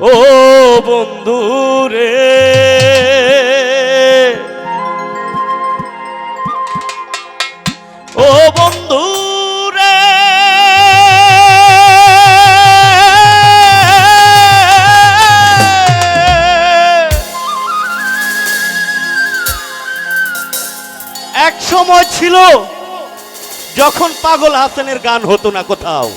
ও বন্ধু রে। ও বন্ধু রে। এক সময় ছিল, যখন পাগল হাসানের গান হতো না কোথাও।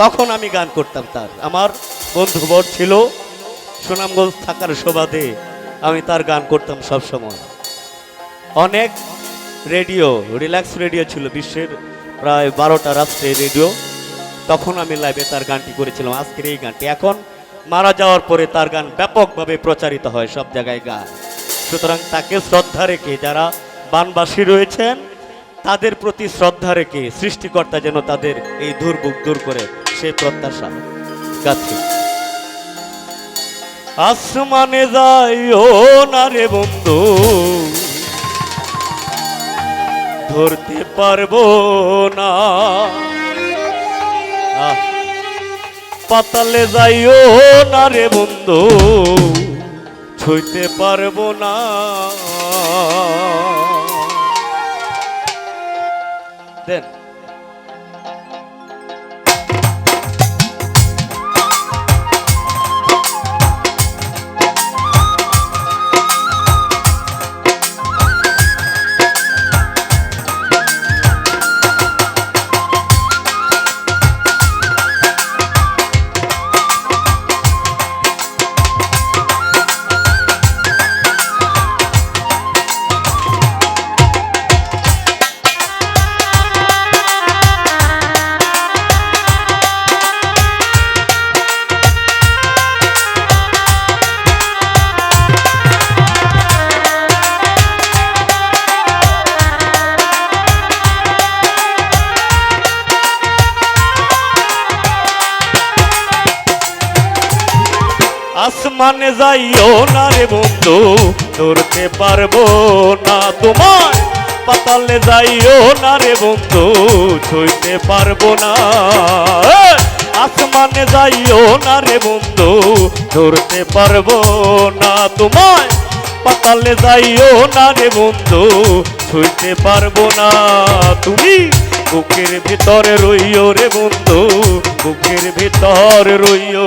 তখন আমি গান করতাম তার। আমার বন্ধুবর ছিল, সুনামগঞ্জ থাকার সুবাদে আমি তার গান করতাম সব সময়। অনেক রেডিও, রিল্যাক্স রেডিও ছিল বিশ্বের প্রায় বারোটা রাত্রে রেডিও। তখন আমি লাইভে তার গানটি করেছিলাম, আজকের এই গানটি। এখন মারা যাওয়ার পরে তার গান ব্যাপকভাবে প্রচারিত হয় সব জায়গায় গান। সুতরাং তাকে শ্রদ্ধা রেখে যারা বানবাসী রয়েছেন, তাদের প্রতি শ্রদ্ধা রেখে সৃষ্টিকর্তা যেন তাদের এই দুর্ভোগ দূর করে। সে প্রত্যাশা। গাছি। আসমানে যাইও না রে বন্ধু, ধরতে পারব না। পাতালে যাইও না রে বন্ধু, ছুঁইতে পারব না। দেন। যাইও না রে বন্ধু, ধরতে পারব না তোমার পাতালে যাইও না রে বন্ধু, ছুঁইতে পারব না! আসমানে যাইও না রে বন্ধু, ধরতে পারব না তোমার পাতালে যাইও না রে বন্ধু, ছুঁইতে পারব না তুমি। বুকের ভিতরে রইও রে বন্ধু, বুকের ভিতরে রইও।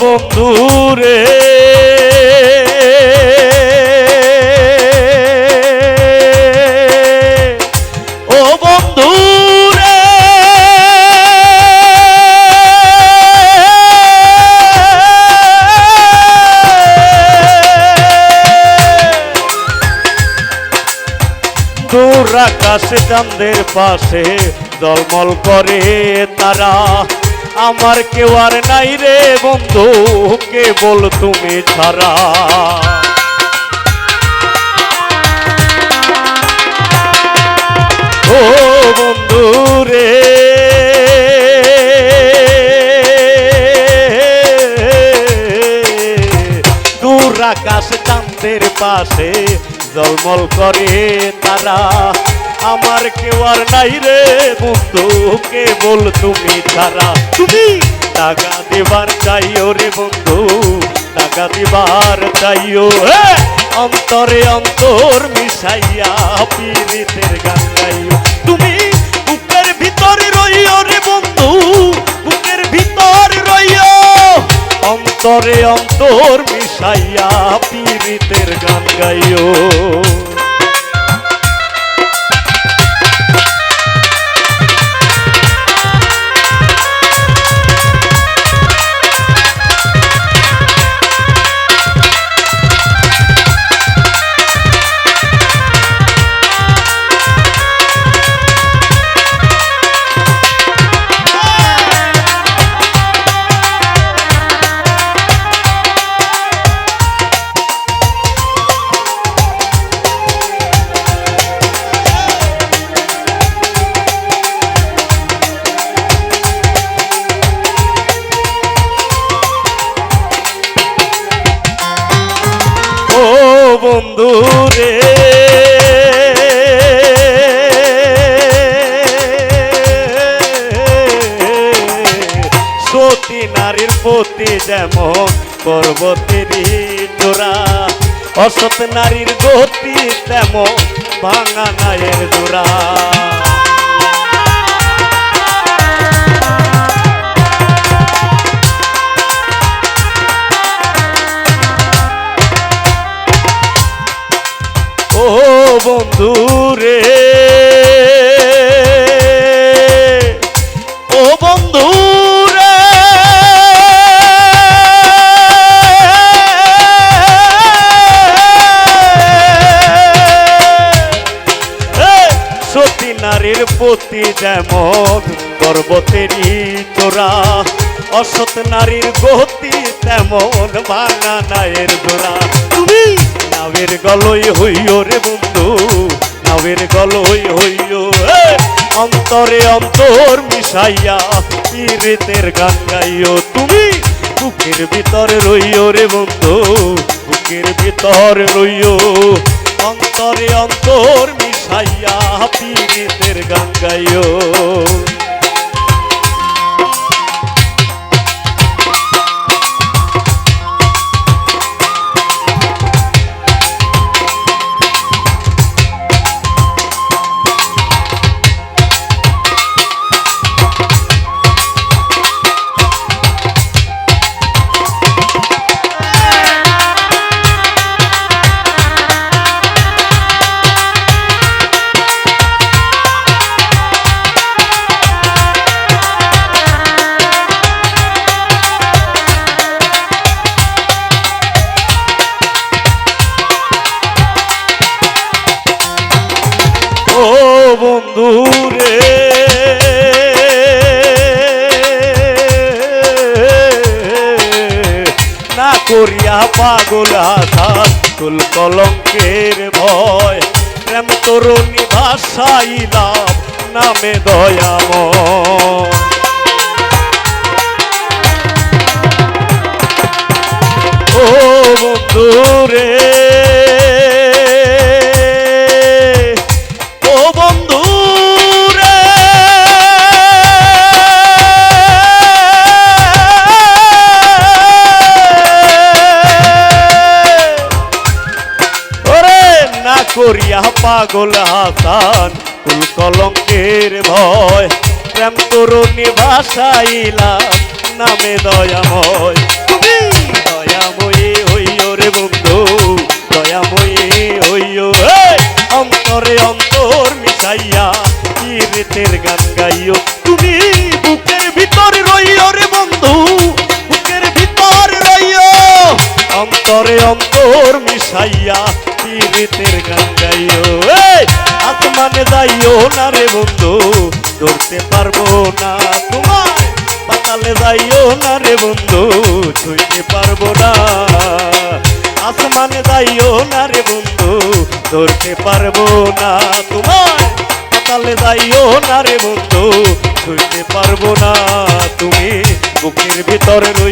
বন্ধু রে ও বন্ধু দূর আকাশে চাঁদের পাশে জলমল করে তারা। আমার কেউ আর নাই রে বন্ধু কেবল তুমি ছাড়া? ও বন্ধু রে, দূর আকাশ চাঁদের পাশে জলমল করে তারা। আমার কেউ আর নাই রে বন্ধু কেবল তুমি ছাড়া? তুমি টাকা দেবার চাইও রে বন্ধু, টাকা দেবার চাইও! অন্তরে অন্তর মিশাইয়া পীড়িতের গান গাইও। তুমি বুকের ভিতরে রইও রে বন্ধু, বুকের ভিতর রইও। অন্তরে অন্তর মিশাইয়া পীড়িতের গান গাইও। বন্ধু রে। সতী নারীর প্রতি যেমন পর্বতের জোড়া, অসৎ নারীর গতি তেমন ভাঙা নায়ের জোড়া। বন্ধু রে ও বন্ধু রে সতী নারীর প্রতি যেমন পর্বতেরই তোরা অসৎ নারীর গতি তেমন ভাঙা নায়ের গোড়া নাবের গলই হইও রে বন্ধু নাবের গলই হইও! অন্তরে অন্তর মিশাইয়া পীড়িতের গান গাইও। তুমি বুকের ভিতরে রইও রে বন্ধু, বুকের ভিতরে রইও। অন্তরে অন্তর মিশাইয়া পীড়িতের গান গাইও। বন্ধু রে না করিয়া পাগল আসার তুল কলঙ্কের ভয়। প্রেম তরুণী ভাষাইলাম নামে দয়াময়। ও বন্ধু করিয়া পাগল হাসান কুল কলঙ্কের ভয়। প্রেম তরুণী ভাষাইলা নামে দয়াময়। যাইও না রে বন্ধু, ধরতে পারব না। তোমার পাতালে যাইও না রে বন্ধু, ছুঁইতে পারব না। আসমানে যাইও না রে বন্ধু, ধরতে পারব না। তোমার পাতালে যাইও না রে বন্ধু, ছুঁইতে পারব না। তুমি বুকের ভিতরে রইও